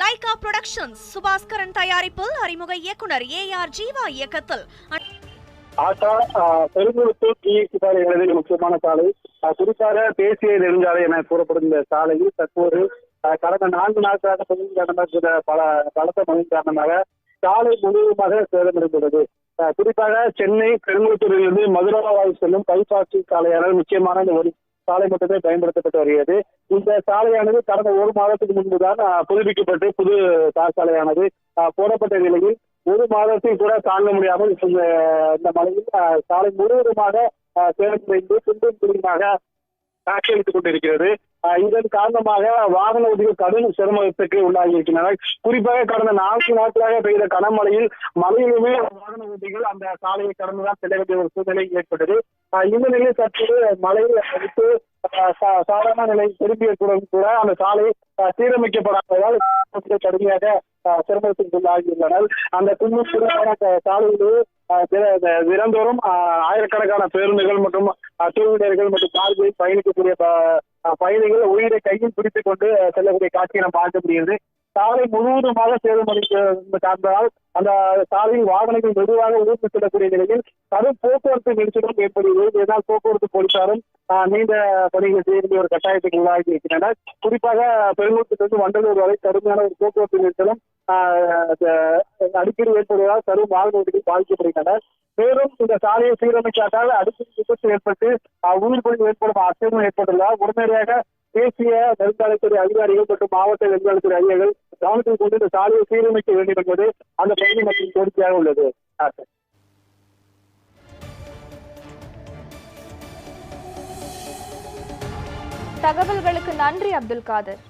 Lyca productions Subaskaran தயாரிப்பில் அறிமுக இயக்குனர் ஏ ஆர் ஜீவா இயக்கத்தில். ஆட்டா பெருங்குளத்தூர் டி சாலைகளில் முக்கியமான சாலை. குறிப்பாக தேசிய நெடுஞ்சாலை என கூறப்படும் இந்த சாலையில் தற்போது கடந்த நான்கு நாட்களாக பகுதி காரணமாக பல பலத்த மழை காரணமாக சாலை முழுவதுமாக சேதமடைந்துள்ளது. குறிப்பாக சென்னை பெருங்குளத்தூரிலிருந்து மதுராவாய் செல்லும் பைபாசி சாலையான முக்கியமான இந்த ஒரு சாலை மட்டுமே பயன்படுத்தப்பட்டு வருகிறது. இந்த சாலையானது கடந்த ஒரு மாதத்துக்கு முன்புதான் புதுப்பிக்கப்பட்டு புது தார் சாலையானது போடப்பட்ட நிலையில் ஒரு மாதத்தை கூட தாங்க முடியாமல் இந்த இந்த மலையில் சாலை முழுவதுமாக ஆஹ், சேதமடைந்து குண்டும் குழியுமாக காட்சியளித்துக் கொண்டிருக்கிறது. இதன் காரணமாக வாகன ஓட்டிகள் கடும் சிரமத்துக்கு உள்ளாகி இருக்கின்றனர். குறிப்பாக கடந்த நான்கு நாட்களாக பெய்த கனமழையில் மழையிலுமே வாகன ஓட்டிகள் அந்த சாலையை கடந்துதான் செல்ல வேண்டிய ஒரு சூழ்நிலை ஏற்பட்டது. ஆஹ், இந்த நிலையில் தற்போது மழை விட்டு சா- சாதாரண நிலை திரும்பிய கூட கூட அந்த சாலை சீரமைக்கப்படாததால் கடுமையாக ஆஹ், உள்ளாகி உள்ளாகியுள்ளனர் அந்த குன்னும் சாலையிலே ஆஹ், தின- தினந்தோறும் ஆயிரக்கணக்கான பேருந்துகள் மற்றும் டூ வீலர்கள் மற்றும் கார்களில் பயணிக்கக்கூடிய ப- பயணிகள் உயிரை கையில் பிடித்துக் கொண்டு செல்லக்கூடிய காட்சியை நாம் பார்க்க முடியுது சாலை முழுவதுமாக சேதமடைந்து காரணத்தால் அந்த சாலையில் வாகனங்கள் மெதுவாக ஊர்ந்து செல்லக்கூடிய நிலையில் கடும் போக்குவரத்து நெரிசலும் ஏற்படுகிறது. இதனால் போக்குவரத்து போலீசாரும் ஆஹ், நீண்ட பணிகள் செய்ய வேண்டிய ஒரு கட்டாயத்துக்கு உள்ளாகி இருக்கின்றனர் குறிப்பாக பெருங்கூட்டத்திலிருந்து வண்டலூர் வரை கடுமையான ஒரு போக்குவரத்து நெரிசலும் ஆஹ், அடிக்கடி ஏற்படுவதால் கடும் வாகன ஓட்டிகள் பாதிக்கப்படுகின்றனர். மேலும் இந்த சாலையை சீரமைக்காட்டால் அடிக்கடி விபத்து ஏற்பட்டு ஆஹ், உயிர் பலி ஏற்படும் அச்சமும் ஏற்பட்டுள்ளதால் உடனடியாக தேசிய நெடுஞ்சாலைத்துறை அதிகாரிகள் மற்றும் மாவட்ட நெடுஞ்சாலைத்துறை அதிகாரிகள் கவனத்தில் கொண்டு இந்த சாலையை சீரமைக்க வேண்டும் என்பது அந்த பகுதி மற்றும் கோரிக்கையாக உள்ளது. தகவல்களுக்கு நன்றி அப்துல் காதர்.